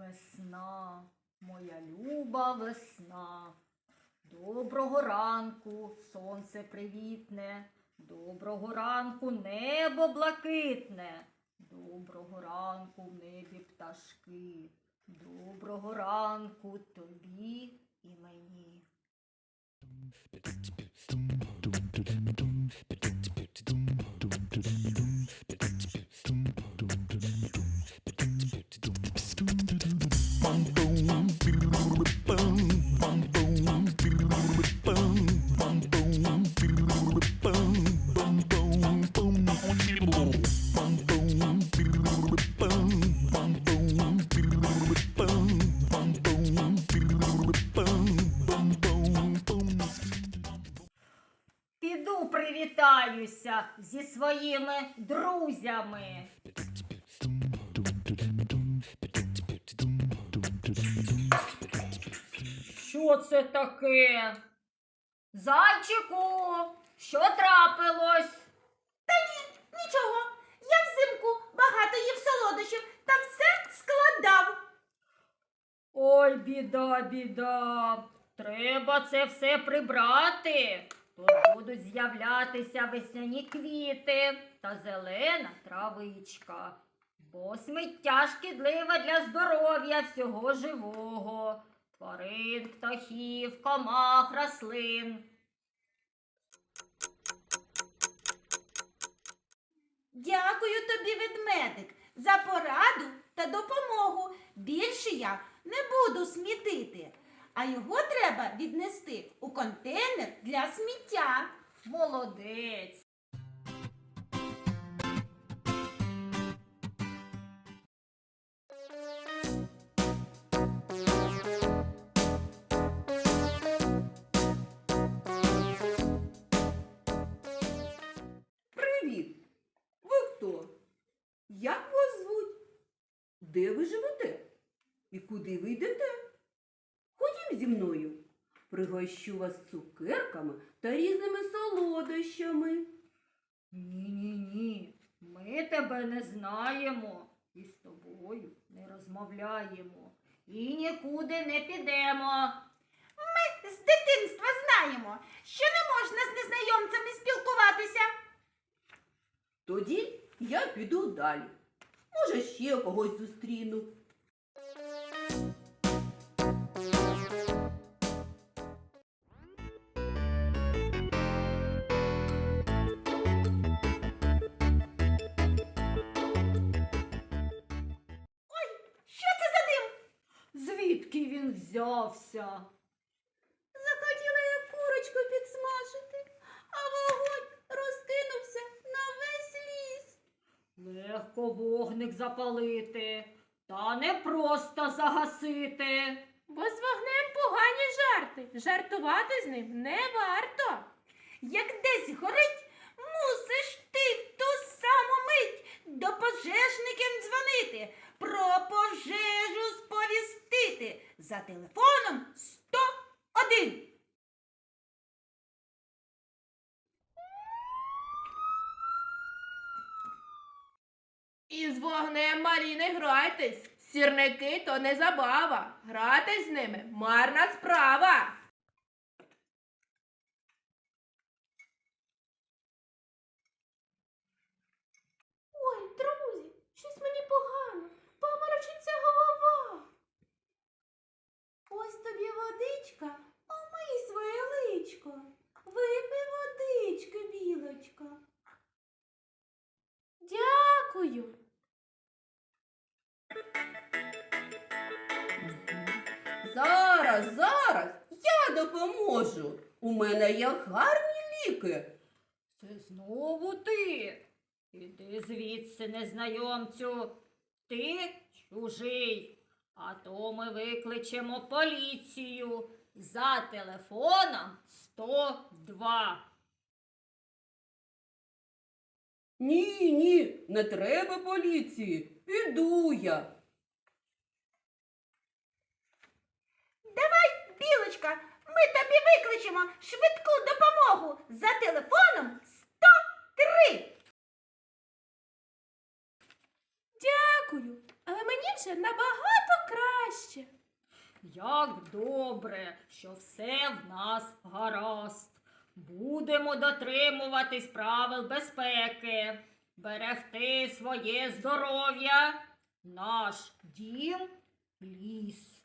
Весна, моя люба весна. Доброго ранку, сонце привітне. Доброго ранку, небо блакитне. Доброго ранку в небі пташки. Доброго ранку тобі і мені. Привітаюся зі своїми друзями. Що це таке? Зайчику, що трапилось? Та ні, Нічого, я взимку багато їв солодощів та все складав. Ой, біда, біда. Треба це все прибрати. Тут будуть з'являтися весняні квіти та зелена травичка. Бо сміття шкідливе для здоров'я всього живого. Тварин, птахів, комах, рослин. Дякую тобі, ведмедик, за пораду та допомогу. Більше я не буду смітити, а його треба віднести у контейнер для сміття. Молодець. Привіт! Ви хто? Як вас звуть? Де ви живете? І куди ви йдете? Зі мною. Пригощу вас цукерками та різними солодощами. Ні, ні, ні. Ми тебе не знаємо і з тобою не розмовляємо. І нікуди не підемо. Ми з дитинства знаємо, що не можна з незнайомцями спілкуватися. Тоді я піду далі. Може, ще когось зустріну. Звідки він взявся? Захотіла я курочку підсмажити, а вогонь розкинувся на весь ліс. Легко вогник запалити, та не просто загасити. Бо з вогнем погані жарти. Жартувати з ним не варто. Як десь горить, мусиш ти в ту саму мить до пожежників за телефоном 101. І з вогнем малі не грайтесь. Сірники то не забава. Грати з ними марна справа. Дякую. Зараз, зараз, я допоможу. У мене є гарні ліки. Це знову ти. Іди звідси, незнайомцю. Ти чужий. А то ми викличемо поліцію за телефоном 102. Ні, ні, не треба поліції. Піду я. Давай, Білочка, ми тобі викличемо швидку допомогу за телефоном 103. Дякую. Але мені вже набагато краще. Як добре, що все в нас гаразд. Будемо дотримуватись правил безпеки, берегти своє здоров'я, наш дім ліс.